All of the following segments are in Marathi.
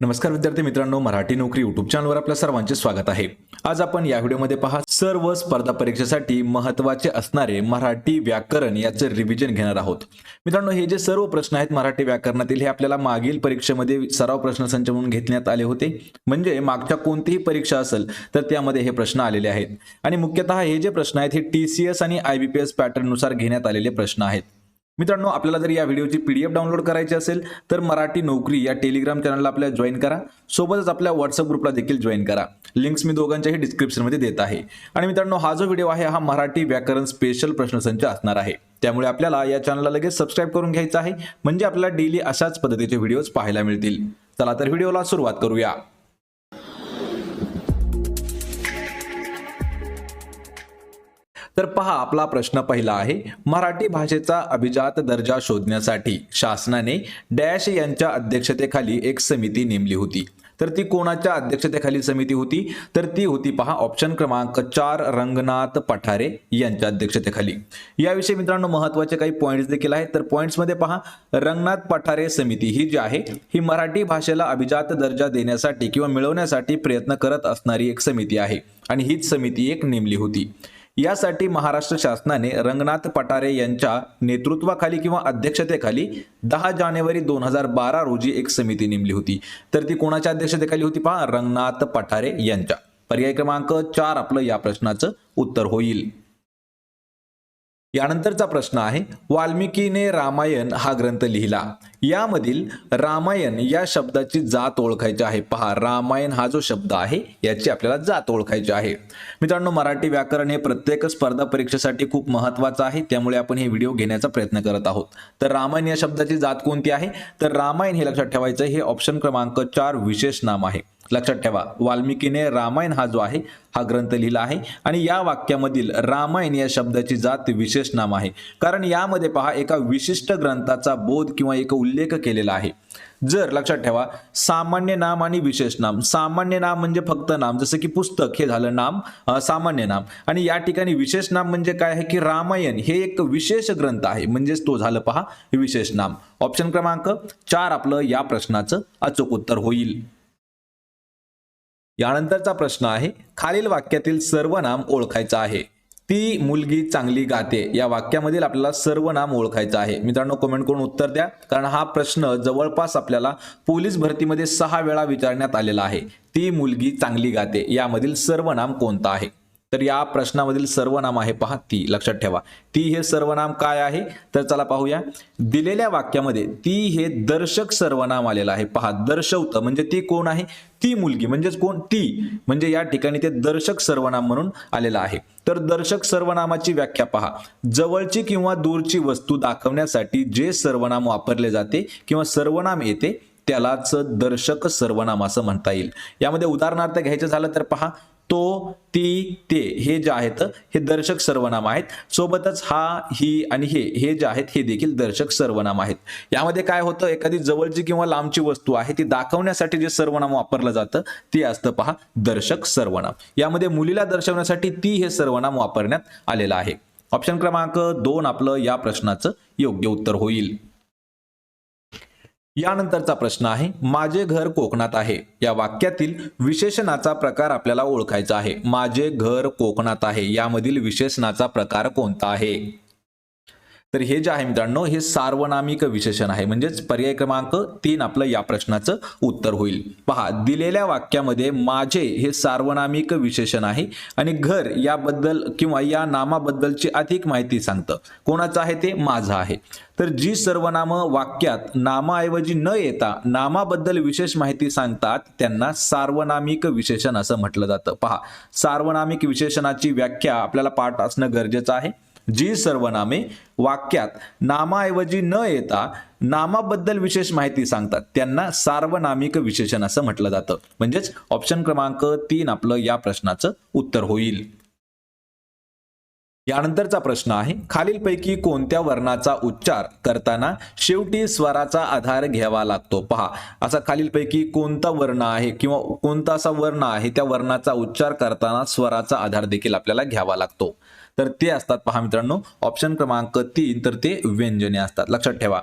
नमस्कार विद्यार्थी मित्रांनो मराठी नोकरी युट्यूब चॅनलवर आपल्या सर्वांचे स्वागत आहे. आज आपण या व्हिडिओमध्ये पहा सर्व स्पर्धा परीक्षेसाठी महत्त्वाचे असणारे मराठी व्याकरण याचे रिव्हिजन घेणार आहोत. मित्रांनो हे जे सर्व प्रश्न आहेत मराठी व्याकरणातील हे आपल्याला मागील परीक्षेमध्ये सराव प्रश्नसंच म्हणून घेतण्यात आले होते. म्हणजे मागच्या कोणतीही परीक्षा असेल तर त्यामध्ये हे प्रश्न आलेले आहेत. आणि मुख्यतः हे जे प्रश्न आहेत हे टी सी एस आणि आय बी पी एस पॅटर्ननुसार घेण्यात आलेले प्रश्न आहेत. मित्रांनो आपल्याला जर या व्हिडिओची पी डी एफ डाउनलोड करायची असेल तर मराठी नोकरी या टेलिग्राम चॅनलला आपल्याला जॉईन करा. सोबतच आपल्या व्हॉट्सअप ग्रुपला देखील जॉईन करा. लिंक्स मी दोघांच्याही डिस्क्रिप्शनमध्ये देत आहे. आणि मित्रांनो हा जो व्हिडिओ आहे हा मराठी व्याकरण स्पेशल प्रश्नसंच असणार आहे. त्यामुळे आपल्याला या चॅनलला लगेच सबस्क्राईब करून घ्यायचं आहे. म्हणजे आपल्याला डेली अशाच पद्धतीचे व्हिडिओज पाहायला मिळतील. चला तर व्हिडिओला सुरुवात करूया. तर पहा आपला प्रश्न पहिला आहे मराठी भाषेचा अभिजात दर्जा शोधण्यासाठी शासनाने डॅश यांच्या अध्यक्षतेखाली एक समिती नेमली होती. तर ती कोणाच्या अध्यक्षतेखाली समिती होती? तर ती होती पहा ऑप्शन क्रमांक चार रंगनाथ पठारे यांच्या अध्यक्षतेखाली. याविषयी मित्रांनो महत्त्वाचे काही पॉईंट्स देखील आहेत. तर पॉईंट्समध्ये पहा रंगनाथ पठारे समिती ही जी आहे ही मराठी भाषेला अभिजात दर्जा देण्यासाठी किंवा मिळवण्यासाठी प्रयत्न करत असणारी एक समिती आहे. आणि हीच समिती एक नेमली होती. यासाठी महाराष्ट्र शासनाने रंगनाथ पठारे यांच्या नेतृत्वाखाली किंवा अध्यक्षतेखाली दहा जानेवारी दोन हजार बारा रोजी एक समिती नेमली होती. तर ती कोणाच्या अध्यक्षतेखाली होती पहा? रंगनाथ पठारे यांच्या. पर्याय क्रमांक चार आपलं या प्रश्नाचं उत्तर होईल. यानंतरचा प्रश्न आहे वाल्मिकीने रामायण हा ग्रंथ लिहिला. यामधील रामायण या शब्दाची जात ओळखायची आहे. पहा रामायण हा जो शब्द आहे याची आपल्याला जात ओळखायची आहे. मित्रांनो मराठी व्याकरण हे प्रत्येक स्पर्धा परीक्षेसाठी खूप महत्वाचं आहे त्यामुळे आपण हे व्हिडिओ घेण्याचा प्रयत्न करत आहोत. तर रामायण या शब्दाची जात कोणती आहे? तर रामायण हे लक्षात ठेवायचं हे ऑप्शन क्रमांक चार विशेष नाम आहे. लक्षात ठेवा वाल्मिकीने रामायण हा जो आहे हा ग्रंथ लिहिला आहे आणि या वाक्यामधील रामायण या शब्दाची जात विशेष नाम आहे. कारण यामध्ये पहा एका विशिष्ट ग्रंथाचा बोध किंवा एक उल्लेख केलेला आहे. जर लक्षात ठेवा सामान्य नाम आणि विशेष नाम. सामान्य नाम म्हणजे फक्त नाम. जसं की पुस्तक हे झालं नाम सामान्य नाम. आणि या ठिकाणी विशेष नाम म्हणजे काय आहे की रामायण. हे एक विशेष ग्रंथ आहे. म्हणजेच तो झालं पहा विशेष नाम. ऑप्शन क्रमांक चार आपलं या प्रश्नाचं अचूक उत्तर होईल. यानंतरचा प्रश्न आहे खालील वाक्यातील सर्व नाम ओळखायचं आहे. ती मुलगी चांगली गाते. या वाक्यामधील आपल्याला सर्वनाम ओळखायचं आहे. मित्रांनो कमेंट करून उत्तर द्या. कारण हा प्रश्न जवळपास आपल्याला पोलीस भरतीमध्ये सहा वेळा विचारण्यात आलेला आहे. ती मुलगी चांगली गाते. यामधील सर्वनाम कोणतं आहे? तर या प्रश्नामधील सर्वनाम आहे पहा ती लक्षात ठेवा. ती हे सर्वनाम काय आहे? तर चला पाहूया. दिलेल्या वाक्यामध्ये ती हे दर्शक सर्वनाम आलेलं आहे. पहा दर्शवतं म्हणजे ती कोण आहे? ती मुलगी म्हणजेच कोण? ती. म्हणजे या ठिकाणी ते दर्शक सर्वनाम म्हणून आलेलं आहे. तर दर्शक सर्वनामाची व्याख्या पहा. जवळची किंवा दूरची वस्तू दाखवण्यासाठी जे सर्वनाम वापरले जाते किंवा सर्वनाम येते त्यालाच दर्शक सर्वनाम असं म्हणता येईल. यामध्ये उदाहरणार्थ घ्यायचं झालं तर पहा तो ती ते हे जे आहेत हे दर्शक सर्वनाम आहेत. सोबतच हा ही आणि हे हे जे आहेत हे देखील दर्शक सर्वनाम आहेत. यामध्ये काय होतं एखादी जवळची किंवा लांबची वस्तू आहे ती दाखवण्यासाठी जे सर्वनाम वापरलं जातं ते असतं पहा दर्शक सर्वनाम. यामध्ये मुलीला दर्शवण्यासाठी ती हे सर्वनाम वापरण्यात आलेलं आहे. ऑप्शन क्रमांक दोन आपलं या प्रश्नाचं योग्य उत्तर होईल. यानंतरचा प्रश्न आहे माझे घर कोकणात आहे. या वाक्यातील विशेषणाचा प्रकार आपल्याला ओळखायचा आहे. माझे घर कोकणात आहे. यामधील विशेषणाचा प्रकार कोणता आहे? तर हे जे आहे मित्रांनो हे सार्वनामिक विशेषण आहे. म्हणजेच पर्याय क्रमांक तीन आपलं या प्रश्नाचं उत्तर होईल. पहा दिलेल्या वाक्यामध्ये माझे हे सार्वनामिक विशेषण आहे आणि घर याबद्दल किंवा या नामाबद्दलची अधिक माहिती सांगतं. कोणाचं आहे ते? माझं आहे. तर जी सर्वनाम वाक्यात नामाऐवजी न येता नामाबद्दल विशेष माहिती सांगतात त्यांना सार्वनामिक विशेषण असं म्हटलं जातं. पहा सार्वनामिक विशेषणाची व्याख्या आपल्याला पाठ असणं गरजेचं आहे. जी सर्वनामे वाक्यात नामाऐवजी न येता नामाबद्दल विशेष माहिती सांगतात. त्यांना सार्वनामिक विशेषण असं म्हटलं जातं. म्हणजेच ऑप्शन क्रमांक तीन आपलं या प्रश्नाचं उत्तर होईल. यानंतरचा प्रश्न आहे खालीलपैकी कोणत्या वर्णाचा उच्चार करताना शेवटी स्वराचा आधार घ्यावा लागतो? पहा असा खालीलपैकी कोणता वर्ण आहे किंवा कोणता असा वर्ण आहे त्या वर्णाचा उच्चार करताना स्वराचा आधार देखील आपल्याला घ्यावा लागतो. तर ते असतात पहा मित्रांनो. ऑप्शन क्रमांक तीन तर ते व्यंजने असतात. लक्षात ठेवा.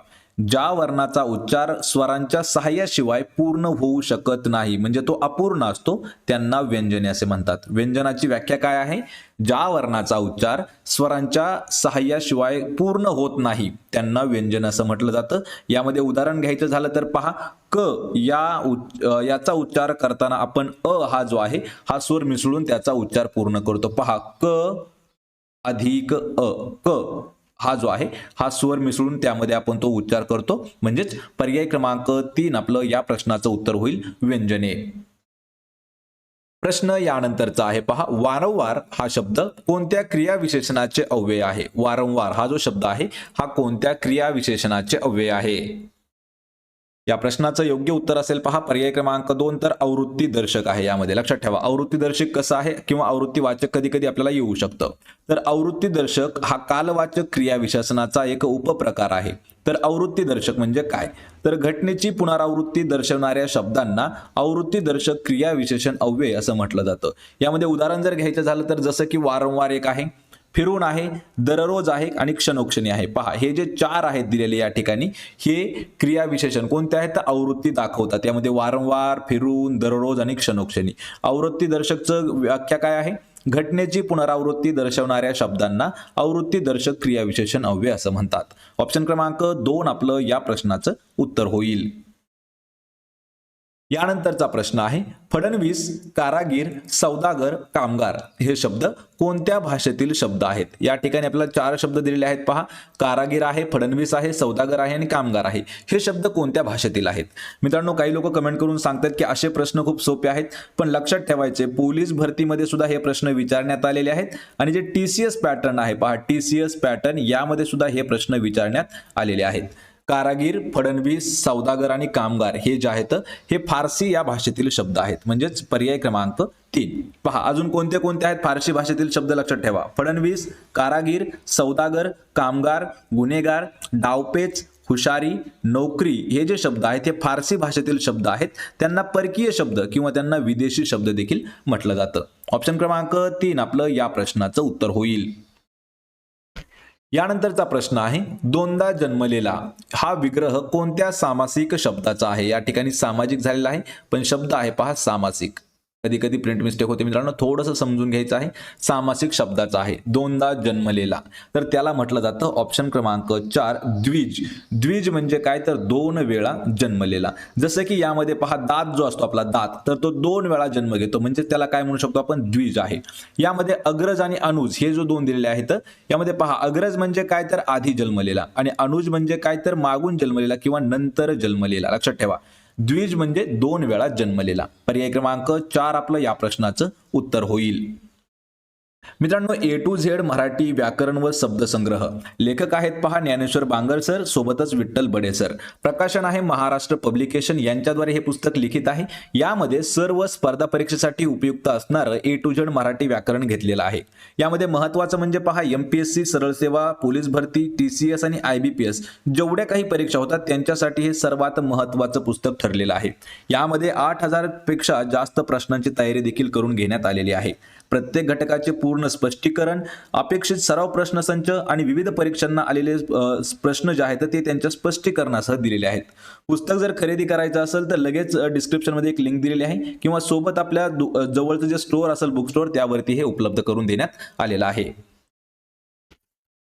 ज्या वर्णाचा उच्चार स्वरांच्या सहाय्याशिवाय पूर्ण होऊ शकत नाही म्हणजे तो अपूर्ण असतो त्यांना व्यंजने असे म्हणतात. व्यंजनाची व्याख्या काय आहे? ज्या वर्णाचा उच्चार स्वरांच्या सहाय्याशिवाय पूर्ण होत नाही त्यांना व्यंजन असं म्हटलं जातं. यामध्ये उदाहरण घ्यायचं झालं तर पहा क या उच्च- याचा उच्चार करताना आपण अ हा जो आहे हा स्वर मिसळून त्याचा उच्चार पूर्ण करतो. पहा क अधिक अ क हा जो आहे हा स्वर मिसळून त्यामध्ये आपण तो उच्चार करतो. म्हणजेच पर्याय क्रमांक तीन आपलं या प्रश्नाचं उत्तर होईल व्यंजने. प्रश्न यानंतरचा आहे पहा. वारंवार हा शब्द कोणत्या क्रियाविशेषणाचे अव्यय आहे? वारंवार हा जो शब्द आहे हा कोणत्या क्रियाविशेषणाचे अव्यय आहे? या प्रश्नाचं योग्य उत्तर असेल पहा. पर्याय क्रमांक दोन तर आवृत्ती दर्शक आहे यामध्ये. लक्षात ठेवा. आवृत्ती दर्शक कसं आहे किंवा आवृत्ती वाचक कधी कधी आपल्याला येऊ शकतं? तर आवृत्ती दर्शक हा कालवाचक क्रियाविशेषणाचा एक उपप्रकार आहे. तर आवृत्ती दर्शक म्हणजे काय? तर घटनेची पुनरावृत्ती दर्शवणाऱ्या शब्दांना आवृत्ती दर्शक क्रियाविशेषण अव्यय असं म्हटलं जातं. यामध्ये उदाहरण जर घ्यायचं झालं तर जसं की वारंवार एक आहे. फिरून आहे दररोज आहे आणि क्षणोक्षणी आहे. पहा हे जे चार आहेत दिलेले या ठिकाणी हे क्रियाविशेषण कोणते आहेत? तर आवृत्ती दाखवतात. यामध्ये वारंवार फिरून दररोज आणि क्षणोक्षणी. आवृत्ती दर्शकचं व्याख्या काय आहे? घटनेची पुनरावृत्ती दर्शवणाऱ्या शब्दांना आवृत्ती दर्शक क्रियाविशेषण अव्यय असं म्हणतात. ऑप्शन क्रमांक दोन आपलं या प्रश्नाचं उत्तर होईल. यानंतरचा प्रश्न आहे फडणवीस कारागीर सौदागर कामगार हे शब्द कोणत्या भाषेतील शब्द आहेत? या ठिकाणी आपल्याला चार शब्द दिलेले आहेत पहा. कारागीर आहे फडणवीस आहे सौदागर आहे आणि कामगार आहे. हे शब्द कोणत्या भाषेतील आहेत? मित्रांनो काही लोक कमेंट करून सांगतात की असे प्रश्न खूप सोपे आहेत पण लक्षात ठेवायचे पोलीस भरतीमध्ये सुद्धा हे प्रश्न विचारण्यात आलेले आहेत आणि जे टी सी एस पॅटर्न आहे पहा टी सी एस पॅटर्न यामध्ये सुद्धा हे प्रश्न विचारण्यात आलेले आहेत. कारागीर फडणवीस सौदागर आणि कामगार हे जे आहेत हे फारसी या भाषेतील शब्द आहेत. म्हणजेच पर्याय क्रमांक तीन. पहा अजून कोणते कोणते आहेत फारसी भाषेतील शब्द लक्षात ठेवा. फडणवीस कारागीर सौदागर कामगार गुन्हेगार डावपेच हुशारी नोकरी हे जे शब्द आहेत हे फारसी भाषेतील शब्द आहेत. त्यांना परकीय शब्द किंवा त्यांना विदेशी शब्द देखील म्हटलं जातं. ऑप्शन क्रमांक तीन आपलं या प्रश्नाचं उत्तर होईल. यानंतरचा प्रश्न आहे दोनदा जन्मलेला हा विग्रह कोणत्या सामासिक शब्दाचा आहे? या ठिकाणी सामाजिक झालेला आहे पण शब्द आहे पहा सामासिक. कधी कधी प्रिंट मिस्टेक होते. मित्रांनो थोडंसं समजून घ्यायचं आहे. सामासिक शब्दाचा आहे. दोनदा जन्मलेला. तर त्याला म्हटलं जातं ऑप्शन क्रमांक चार द्विज. द्विज म्हणजे काय? तर दोन वेळा जन्मलेला. जसं की यामध्ये पहा दात जो असतो आपला दात. तर तो दोन वेळा जन्म घेतो. म्हणजे त्याला काय म्हणू शकतो आपण? द्विज आहे. यामध्ये अग्रज आणि अनुज हे जो दोन दिलेले आहेत यामध्ये पहा अग्रज म्हणजे काय? तर आधी जन्मलेला. आणि अनुज म्हणजे काय? तर मागून जन्मलेला किंवा नंतर जन्मलेला. लक्षात ठेवा. द्विज म्हणजे दोन वेळा जन्मलेला. पर्याय क्रमांक चार आपलं या प्रश्नाचं उत्तर होईल. मित्रांनो ए टू झेड मराठी व्याकरण व शब्दसंग्रह. लेखक आहेत पहा ज्ञानेश्वर बांगर सर सोबतच विठ्ठल बडे सर. प्रकाशन आहे महाराष्ट्र पब्लिकेशन यांच्याद्वारे हे पुस्तक लिखित आहे. यामध्ये सर्व स्पर्धा परीक्षेसाठी उपयुक्त असणारं ए टू झेड मराठी व्याकरण घेतलेलं आहे. यामध्ये महत्वाचं म्हणजे पहा एमपीएससी सरळ सेवा पोलीस भरती टी सी एस आणि आय बी पी एस जेवढ्या काही परीक्षा होतात त्यांच्यासाठी हे सर्वात महत्वाचं पुस्तक ठरलेलं आहे. यामध्ये आठ हजारपेक्षा जास्त प्रश्नांची तयारी देखील करून घेण्यात आलेली आहे. प्रत्येक घटकाचे पूर्ण स्पष्टीकरण अपेक्षित सराव प्रश्नसंच आणि विविध परीक्षांना आलेले प्रश्न जे आहेत ते त्यांच्या स्पष्टीकरणासह दिलेले आहेत. पुस्तक जर खरेदी करायचं असेल तर लगेच डिस्क्रिप्शनमध्ये एक लिंक दिलेली आहे किंवा सोबत आपल्या दु- जवळचं जे स्टोअर असेल बुक स्टोअर त्यावरती हे उपलब्ध करून देण्यात आलेलं आहे.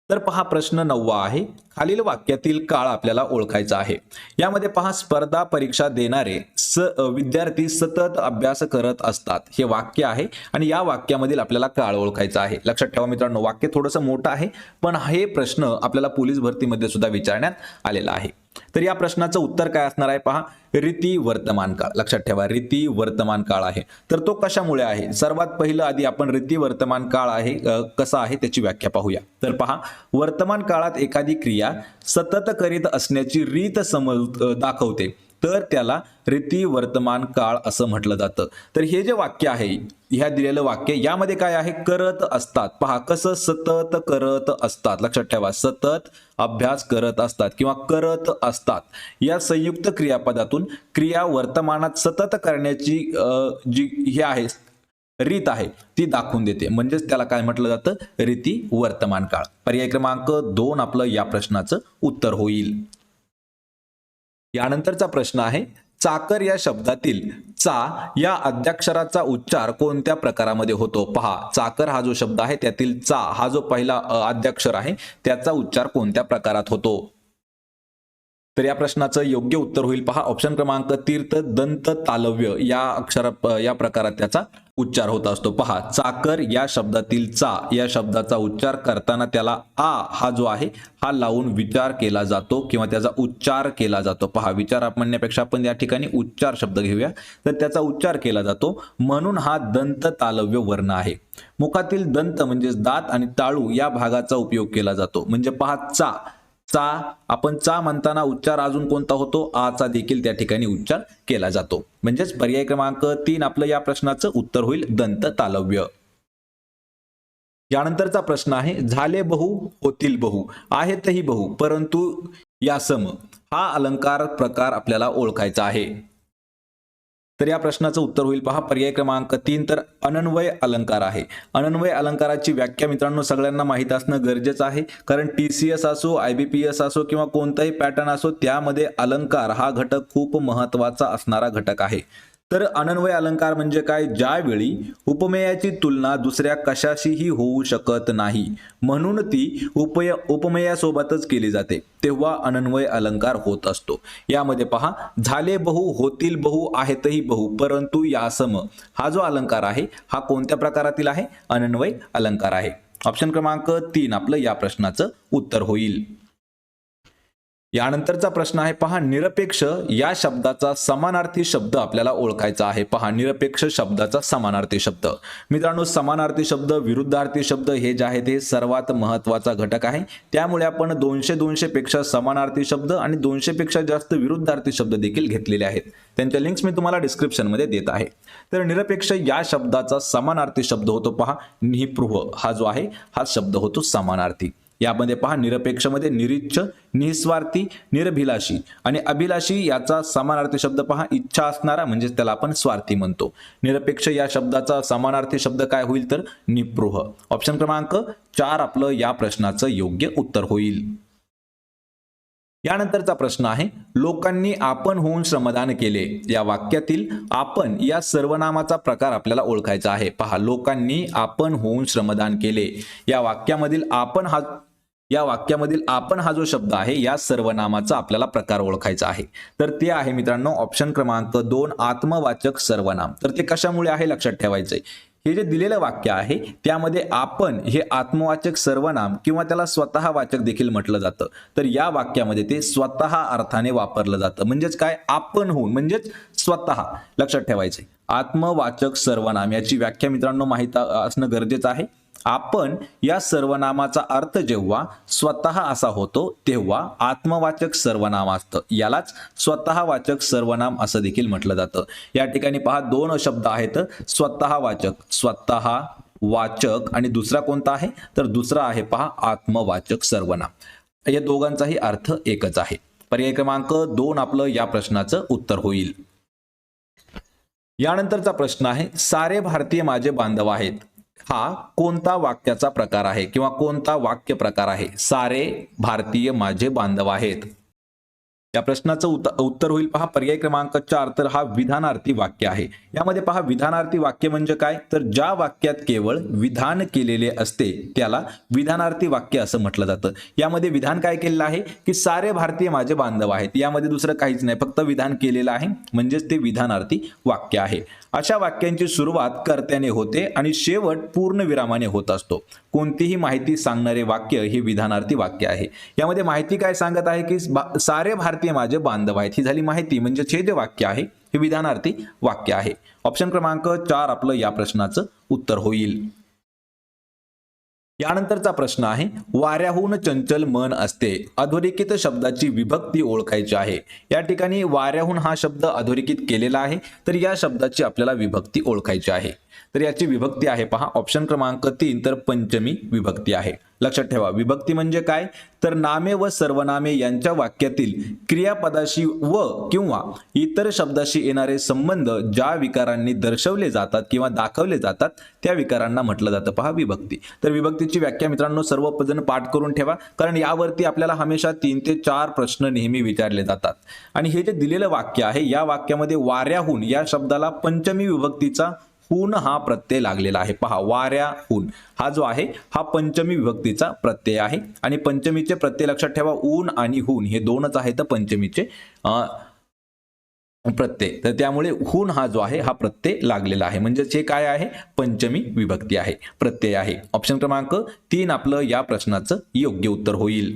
तर पहा प्रश्न नववा आहे. खालील वाक्यातील काळ आपल्याला ओळखायचा आहे. यामध्ये पहा स्पर्धा परीक्षा देणारे स विद्यार्थी सतत अभ्यास करत असतात. हे वाक्य आहे आणि या वाक्यामधील आपल्याला काळ ओळखायचा आहे. लक्षात ठेवा मित्रांनो वाक्य थोडंसं मोठं आहे पण हे प्रश्न आपल्याला पोलीस भरतीमध्ये सुद्धा विचारण्यात आलेला आहे. तर या प्रश्नाचं उत्तर काय असणार आहे पहा रीती वर्तमान काळ. लक्षात ठेवा रीती वर्तमान काळ आहे. तर तो कशामुळे आहे? सर्वात पहिलं आधी आपण रीती वर्तमान काळ आहे कसा आहे त्याची व्याख्या पाहूया. तर पहा वर्तमान काळात एखादी क्रिया सतत करीत असण्याची रीत समज दाखवते. तर त्याला रीती वर्तमान काळ असं म्हटलं जातं. तर हे जे वाक्य आहे ह्या दिलेलं वाक्य यामध्ये काय आहे? करत असतात. पहा कसं सतत करत असतात. लक्षात ठेवा सतत अभ्यास करत असतात किंवा करत असतात. या संयुक्त क्रियापदातून क्रिया वर्तमानात सतत करण्याची जी हे आहे रीत आहे ती दाखवून देते. म्हणजेच त्याला काय म्हटलं जातं? रीती वर्तमान काळ. पर्याय क्रमांक दोन आपलं या प्रश्नाचं उत्तर होईल. यानंतरचा प्रश्न आहे चाकर या शब्दातील चा या अद्याक्षराचा उच्चार कोणत्या प्रकारामध्ये होतो? पहा चाकर हा जो शब्द आहे त्यातील चा हा जो पहिला अद्याक्षर आहे त्याचा उच्चार कोणत्या प्रकारात होतो? तर या प्रश्नाचं योग्य उत्तर होईल. पहा ऑप्शन क्रमांक तीर्थ दंत तालव्य या अक्षर या प्रकारात त्याचा उच्चार होत असतो. पहा चाकर या शब्दातील चा या शब्दाचा उच्चार करताना त्याला आ हा जो आहे हा लावून विचार केला जातो किंवा त्याचा उच्चार केला जातो. पहा विचार म्हणण्यापेक्षा आपण या ठिकाणी उच्चार शब्द घेऊया. तर त्याचा उच्चार केला जातो. म्हणून हा दंत तालव्य वर्ण आहे. मुखातील दंत म्हणजे दात आणि ताळू या भागाचा उपयोग केला जातो. म्हणजे पहा चा. चा आपण चा म्हणताना उच्चार अजून कोणता होतो? आचा देखील त्या ठिकाणी उच्चार केला जातो. म्हणजेच पर्याय क्रमांक तीन आपलं या प्रश्नाचं उत्तर होईल दंत तालव्य. यानंतरचा प्रश्न आहे झाले बहु होतील बहु. आहेतही बहु परंतु या सम. हा अलंकार प्रकार आपल्याला ओळखायचा आहे. तर या प्रश्नाचं उत्तर होईल पहा. पर्याय क्रमांक तीन तर अनन्वय अलंकार आहे. अनन्वय अलंकाराची व्याख्या मित्रांनो सगळ्यांना माहीत असणं गरजेचं आहे. कारण टी सी एस असो आय बी पी एस असो किंवा कोणताही पॅटर्न असो त्यामध्ये अलंकार हा घटक खूप महत्त्वाचा असणारा घटक आहे. तर अनन्वय अलंकार म्हणजे काय? ज्यावेळी उपमेयाची तुलना दुसऱ्या कशाशीही होऊ शकत नाही म्हणून ती उपय उपमेयासोबतच केली जाते. तेव्हा अनन्वय अलंकार होत असतो. यामध्ये पहा झाले बहु होतील बहु आहेतही बहु परंतु यासम हा जो अलंकार आहे हा कोणत्या प्रकारातील आहे? अनन्वय अलंकार आहे. ऑप्शन क्रमांक तीन आपलं या प्रश्नाचं उत्तर होईल. यानंतरचा प्रश्न आहे पहा निरपेक्ष या शब्दाचा समानार्थी शब्द आपल्याला ओळखायचा आहे. पहा निरपेक्ष शब्दाचा समानार्थी शब्द. मित्रांनो समानार्थी शब्द विरुद्धार्थी शब्द हे जे आहे ते सर्वात महत्त्वाचा घटक आहे. त्यामुळे आपण दोनशे दोनशे पेक्षा समानार्थी शब्द आणि दोनशे पेक्षा जास्त विरुद्धार्थी शब्द देखील घेतलेले आहेत. त्यांच्या लिंक्स मी तुम्हाला डिस्क्रिप्शनमध्ये देत आहे. तर निरपेक्ष या शब्दाचा समानार्थी शब्द होतो पहा निपृह हा जो आहे हा शब्द होतो समानार्थी. यामध्ये पहा निरपेक्षमध्ये निरीच्छ निस्वार्थी निरभिलाषी. आणि अभिलाषी याचा समानार्थी शब्द पहा इच्छा असणारा म्हणजेच त्याला आपण स्वार्थी म्हणतो. निरपेक्ष या शब्दाचा समानार्थी शब्द काय होईल तर? निप्रोह. ऑप्शन क्रमांक चार आपलं या प्रश्नाचं योग्य उत्तर होईल. यानंतरचा प्रश्न आहे लोकांनी आपण होऊन श्रमदान केले. या वाक्यातील आपण या सर्वनामाचा प्रकार आपल्याला ओळखायचा आहे. पहा लोकांनी आपण होऊन श्रमदान केले. या वाक्यामधील आपण हा या वाक्यामधील आपण हा जो शब्द आहे या सर्वनामाचा आपल्याला प्रकार ओळखायचा आहे. तर ते आहे मित्रांनो ऑप्शन क्रमांक दोन आत्मवाचक सर्वनाम. तर ते कशामुळे आहे लक्षात ठेवायचंय हे जे दिलेलं वाक्य आहे त्यामध्ये आपण हे आत्मवाचक सर्वनाम किंवा त्याला स्वतः वाचक देखील म्हटलं जातं. तर या वाक्यामध्ये ते स्वतः अर्थाने वापरलं जातं. म्हणजेच काय? आपण होऊन म्हणजेच स्वतः. लक्षात ठेवायचे आत्मवाचक सर्वनाम. याची व्याख्या मित्रांनो माहीत असणं गरजेचं आहे. आपण या सर्वनामाचा अर्थ जेव्हा स्वतः असा होतो तेव्हा आत्मवाचक सर्वनाम असतं. यालाच स्वतः वाचक सर्वनाम असं देखील म्हटलं जातं. या ठिकाणी पहा दोन शब्द आहेत. स्वतः वाचक स्वतः वाचक आणि दुसरा कोणता आहे? तर दुसरा आहे पहा आत्मवाचक सर्वनाम. या दोघांचाही अर्थ एकच आहे. पर्याय क्रमांक दोन आपलं या प्रश्नाचं उत्तर होईल. यानंतरचा प्रश्न आहे सारे भारतीय माझे बांधव आहेत. हा कोणता वाक्याचा प्रकार आहे किंवा कोणता वाक्य प्रकार आहे? सारे भारतीय माझे बांधव आहेत. या प्रश्नाचं उत- उत्तर होईल. पहा पर्याय क्रमांक चार तर हा विधानार्थी वाक्य आहे. यामध्ये पहा विधानार्थी वाक्य म्हणजे काय? तर ज्या वाक्यात केवळ विधान केलेले असते त्याला विधानार्थी वाक्य असं म्हटलं जातं. यामध्ये विधान काय केलेलं आहे? की सारे भारतीय माझे बांधव आहेत. यामध्ये दुसरं काहीच नाही. फक्त विधान केलेलं आहे म्हणजेच ते विधानार्थी वाक्य आहे. अशा वाक्यांची सुरुवात कर्त्याने होते आणि शेवट पूर्ण विरामाने होत असतो. कोणतीही माहिती सांगणारे वाक्य हे विधानार्थी वाक्य आहे. यामध्ये माहिती काय सांगत आहे? की सारे भारतीय माझे बांधव आहेत. ही झाली माहिती म्हणजे छेद वाक्य आहे. हे विधानार्थी वाक्य आहे. ऑप्शन क्रमांक चार आपलं या प्रश्नाचं उत्तर होईल. यानंतरचा प्रश्न आहे वाऱ्याहून चंचल मन असते. अधोरेखित शब्दाची विभक्ती ओळखायची आहे. या ठिकाणी वाऱ्याहून हा शब्द अधोरेखित केलेला आहे तर या शब्दाची आपल्याला विभक्ती ओळखायची आहे. तर याची विभक्ती आहे. पहा ऑप्शन क्रमांक तीन तर पंचमी विभक्ती आहे. लक्षात ठेवा विभक्ती म्हणजे काय? तर नामे व सर्वनामे यांच्या वाक्यातील क्रियापदाशी व किंवा इतर शब्दाशी येणारे संबंध ज्या विकारांनी दर्शवले जातात किंवा दाखवले जातात त्या विकारांना म्हटलं जातं. पहा विभक्ती. तर विभक्तीची व्याख्या मित्रांनो सर्वजण पाठ करून ठेवा कारण यावरती आपल्याला हमेशा तीन ते चार प्रश्न नेहमी विचारले जातात. आणि हे जे दिलेलं वाक्य आहे या वाक्यामध्ये वाऱ्याहून या शब्दाला पंचमी विभक्तीचा हून हा प्रत्यय लागलेला आहे. पहा वाऱ्याहून हा जो आहे हा पंचमी विभक्तीचा प्रत्यय आहे. आणि पंचमीचे प्रत्यय लक्षात ठेवा ऊन आणि हून हे दोनच आहेत पंचमीचे प्रत्यय. तर त्यामुळे हून हा जो आहे हा प्रत्यय लागलेला आहे. म्हणजेच हे काय आहे? पंचमी विभक्ती आहे. प्रत्यय आहे. ऑप्शन क्रमांक तीन आपलं या प्रश्नाचं योग्य उत्तर होईल.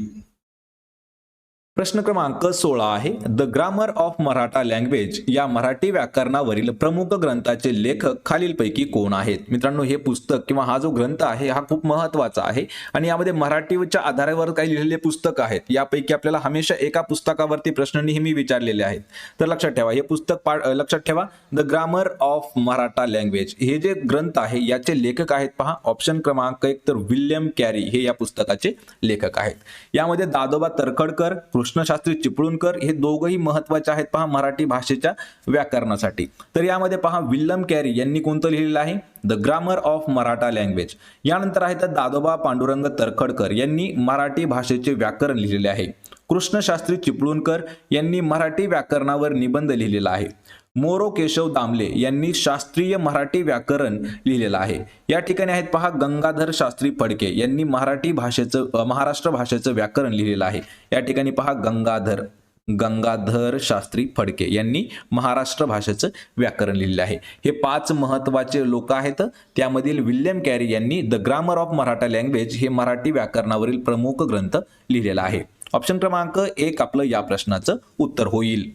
प्रश्न क्रमांक सोळा आहे. The grammar of Maratha language या मराठी व्याकरणावरील प्रमुख ग्रंथाचे लेखक खालीलपैकी कोण आहेत? मित्रांनो हे पुस्तक किंवा हा जो ग्रंथ आहे हा खूप महत्त्वाचा आहे आणि यामध्ये मराठीच्या आधारावर काही लिहिलेले पुस्तक आहेत. यापैकी आपल्याला हमेशा एका पुस्तकावरती प्रश्न नेहमी विचारलेले आहेत. तर लक्षात ठेवा हे पुस्तक पाठ लक्षात ठेवा. The grammar of Maratha language हे जे ग्रंथ आहे याचे लेखक आहेत पहा. ऑप्शन क्रमांक एक तर विल्यम कॅरी हे या पुस्तकाचे लेखक आहेत. यामध्ये दादोबा तरखडकर कृष्णशास्त्री चिपळूणकर हे दोघंही महत्त्वाचे आहेत पहा मराठी भाषेच्या व्याकरणासाठी. तर यामध्ये पहा विल्यम कॅरी यांनी कोणतं लिहिलेलं आहे? The grammar of Maratha language यानंतर आहे तर दादोबा पांडुरंग तरखडकर यांनी मराठी भाषेचे व्याकरण लिहिलेले आहे. कृष्णशास्त्री चिपळूणकर यांनी मराठी व्याकरणावर निबंध लिहिलेला आहे. मोरो केशव दामले यांनी शास्त्रीय मराठी व्याकरण लिहिलेलं आहे. या ठिकाणी आहेत पहा गंगाधर शास्त्री फडके यांनी मराठी भाषेचं महाराष्ट्र भाषेचं व्याकरण लिहिलेलं आहे. या ठिकाणी पहा गंगाधर गंगाधर शास्त्री फडके यांनी महाराष्ट्र भाषेचं व्याकरण लिहिलेलं आहे. हे पाच महत्त्वाचे लोक आहेत. त्यामधील विल्यम कॅरी यांनी the grammar of Maratha language हे मराठी व्याकरणावरील प्रमुख ग्रंथ लिहिलेला आहे. ऑप्शन क्रमांक एक आपलं या प्रश्नाचं उत्तर होईल.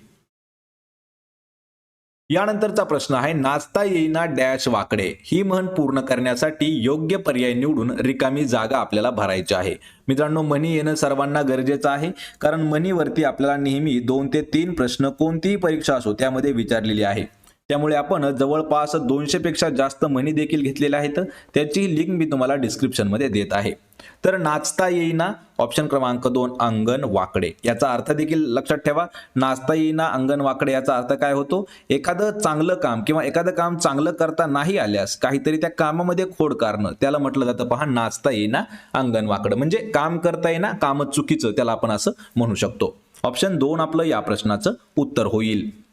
यानंतरचा प्रश्न आहे नाचता येईना डॅश वाकडे. ही म्हण पूर्ण करण्यासाठी योग्य पर्याय निवडून रिकामी जागा आपल्याला भरायची आहे. मित्रांनो मनी येणं सर्वांना गरजेचं आहे कारण मनीवरती आपल्याला नेहमी दोन ते तीन प्रश्न कोणतीही परीक्षा असो त्यामध्ये विचारलेली आहे. त्यामुळे आपण जवळपास दोनशे पेक्षा जास्त म्हणी देखील घेतलेल्या आहेत. त्याची लिंक मी तुम्हाला डिस्क्रिप्शनमध्ये देत आहे. तर नाचता येईना ऑप्शन क्रमांक दोन अंगण वाकडे. याचा अर्थ देखील लक्षात ठेवा. नाचता येईना अंगण वाकडे याचा अर्थ काय होतो? एखादं चांगलं काम किंवा एखादं काम चांगलं करता नाही आल्यास काहीतरी त्या कामामध्ये खोड कारणं त्याला म्हटलं जातं पहा नाचता येईना अंगण वाकडं. म्हणजे काम करता येईना काम चुकीचं त्याला आपण असं म्हणू शकतो. ऑप्शन दोन आपलं या प्रश्नाचं उत्तर होईल.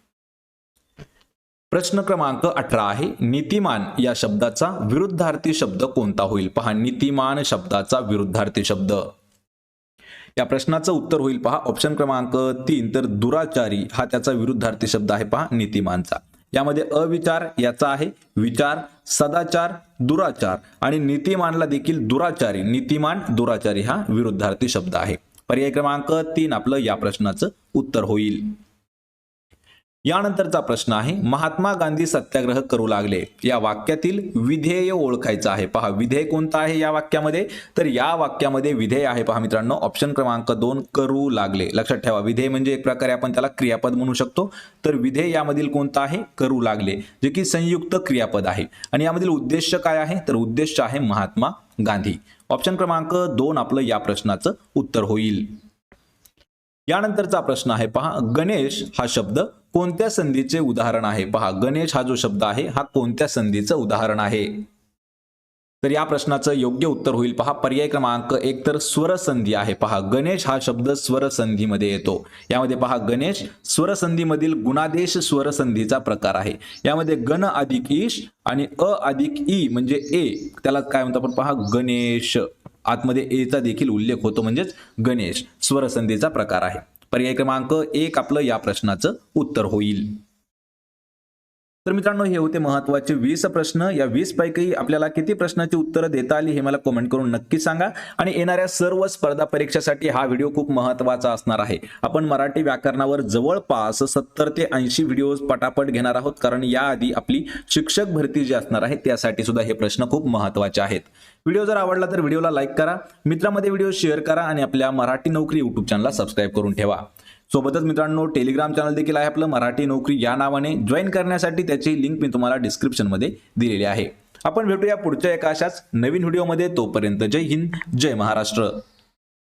प्रश्न क्रमांक अठरा आहे नीतिमान या शब्दाचा विरुद्धार्थी शब्द कोणता होईल? पहा नीतिमान शब्दाचा विरुद्धार्थी शब्द. या प्रश्नाचं उत्तर होईल पहा ऑप्शन क्रमांक तीन. तर दुराचारी हा त्याचा विरुद्धार्थी शब्द आहे पहा नीतिमानचा. यामध्ये अविचार याचा आहे विचार सदाचार दुराचार आणि नीतिमानला देखील दुराचारी नीतिमान दुराचारी हा विरुद्धार्थी शब्द आहे. पर्याय क्रमांक तीन आपलं या प्रश्नाचं उत्तर होईल. यानंतरचा प्रश्न आहे महात्मा गांधी सत्याग्रह करू लागले. या वाक्यातील विधेय ओळखायचं आहे. पहा विधेय कोणता आहे या वाक्यामध्ये? तर या वाक्यामध्ये विधेय आहे पहा मित्रांनो ऑप्शन क्रमांक दोन करू लागले. लक्षात ठेवा विधेय म्हणजे एक प्रकारे आपण त्याला क्रियापद म्हणू शकतो. तर विधेय यामधील कोणता आहे? करू लागले. जे की संयुक्त क्रियापद आहे. आणि यामधील उद्देश काय आहे? तर उद्देश आहे महात्मा गांधी. ऑप्शन क्रमांक दोन आपलं या प्रश्नाचं उत्तर होईल. यानंतरचा प्रश्न आहे पहा गणेश हा शब्द कोणत्या संधीचे उदाहरण आहे? पहा गणेश हा जो शब्द आहे हा कोणत्या संधीचं उदाहरण आहे? तर या प्रश्नाचं योग्य उत्तर होईल. पहा पर्याय क्रमांक एक तर स्वरसंधी आहे. पहा गणेश हा शब्द स्वरसंधीमध्ये येतो. यामध्ये पहा गणेश स्वरसंधीमधील गुणादेश स्वरसंधीचा प्रकार आहे. यामध्ये गण अधिक ईश आणि अ अधिक ई म्हणजे ए. त्याला काय म्हणतो आपण? पहा गणेश. आतमध्ये एचा देखील उल्लेख होतो म्हणजेच गणेश स्वरसंधीचा प्रकार आहे. पर्याय क्रमांक एक आपलं या प्रश्नाचं उत्तर होईल. तर मित्रांनो हे होते महत्त्वाचे वीस प्रश्न. या वीस पैकी आपल्याला किती प्रश्नाची उत्तरं देता आली हे मला कमेंट करून नक्की सांगा. आणि येणाऱ्या सर्व स्पर्धा परीक्षेसाठी हा व्हिडिओ खूप महत्त्वाचा असणार आहे. आपण मराठी व्याकरणावर जवळपास सत्तर ते ऐंशी व्हिडिओ पटापट घेणार आहोत. कारण याआधी आपली शिक्षक भरती जी असणार आहे त्यासाठी सुद्धा हे प्रश्न खूप महत्त्वाचे आहेत. व्हिडिओ जर आवडला तर व्हिडिओला लाईक करा. मित्रांमध्ये व्हिडिओ शेअर करा आणि आपल्या मराठी नोकरी युट्यूब चॅनलला सबस्क्राईब करून ठेवा. सोबतच मित्रांनो टेलिग्राम चॅनल देखील आहे आपलं मराठी नोकरी या नावाने. जॉईन करण्यासाठी त्याची लिंक मी तुम्हाला डिस्क्रिप्शनमध्ये दिलेली आहे. आपण भेटूया पुढच्या एका अशाच नवीन व्हिडिओमध्ये तोपर्यंत जय हिंद जय महाराष्ट्र.